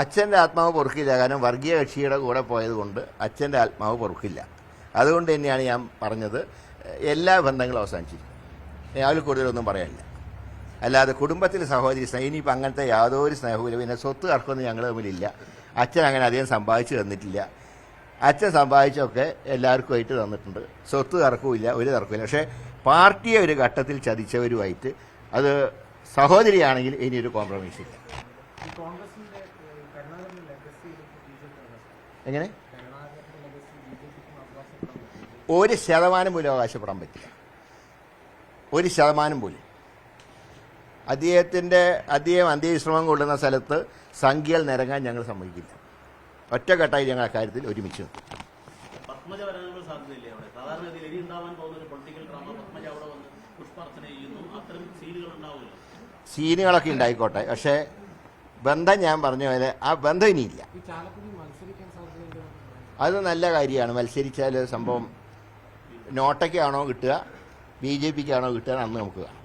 അച്ഛന്റെ ആത്മാവ് പൊറുക്കില്ല. കാരണം വർഗീയ കക്ഷിയുടെ കൂടെ പോയതുകൊണ്ട് അച്ഛന്റെ ആത്മാവ് പൊറുക്കില്ല. അതുകൊണ്ട് തന്നെയാണ് ഞാൻ പറഞ്ഞത് എല്ലാ ബന്ധങ്ങളും അവസാനിച്ചിരിക്കും അതിൽ കൂടുതലൊന്നും പറയാനില്ല. അല്ലാതെ കുടുംബത്തിൽ സഹോദരി സ്നേഹം ഇനിയിപ്പോൾ അങ്ങനത്തെ യാതൊരു സ്നേഹവും പിന്നെ സ്വത്ത് കർക്കൊന്നും ഞങ്ങൾ തമ്മിലില്ല. അച്ഛൻ അങ്ങനെ അധികം സമ്പാദിച്ചു തന്നിട്ടില്ല. അച്ഛൻ സമ്പാദിച്ചൊക്കെ എല്ലാവർക്കുമായിട്ട് തന്നിട്ടുണ്ട്. സ്വത്ത് തർക്കവുമില്ല ഒരു തർക്കമില്ല പക്ഷേ പാർട്ടിയെ ഒരു ഘട്ടത്തിൽ ചതിച്ചവരുമായിട്ട് അത് സഹോദരിയാണെങ്കിൽ ഇനിയൊരു കോംപ്രമൈസ് ഇല്ല. എങ്ങനെ? ഒരു ശതമാനം പോലും അവകാശപ്പെടാൻ പറ്റില്ല. ഒരു ശതമാനം പോലും. അദ്ദേഹത്തിന്റെ അദ്ദേഹം അന്ത്യവിശ്രമം കൊള്ളുന്ന സ്ഥലത്ത് സംഖ്യകൾ നിരങ്ങാൻ ഞങ്ങൾ സമ്മതിക്കില്ല. ഒറ്റക്കെട്ടായി ഞങ്ങൾ അക്കാര്യത്തിൽ ഒരുമിച്ച് നിൽക്കും. പത്മജ അവിടെ? സാധാരണഗതിയിൽ ഇനി ഉണ്ടാവാൻ പോകുന്ന ഒരു പൊളിറ്റിക്കൽ ഡ്രാമ പത്മജ അവിടെ വന്ന് പുഷ്പാർച്ചന ചെയ്യുന്നു. അത്തരം സീനുകൾ ഉണ്ടാവില്ല സീനുകളൊക്കെ ഉണ്ടായിക്കോട്ടെ. പക്ഷേ ബന്ധം ഞാൻ പറഞ്ഞ പോലെ ആ ബന്ധം ഇനിയില്ല. അത് നല്ല കാര്യമാണ്. മത്സരിച്ചാൽ സംഭവം നോട്ടയ്ക്കാണോ കിട്ടുക? ബി ജെ പിക്കാണോ കിട്ടുക? അന്ന് നമുക്ക് കാണാം.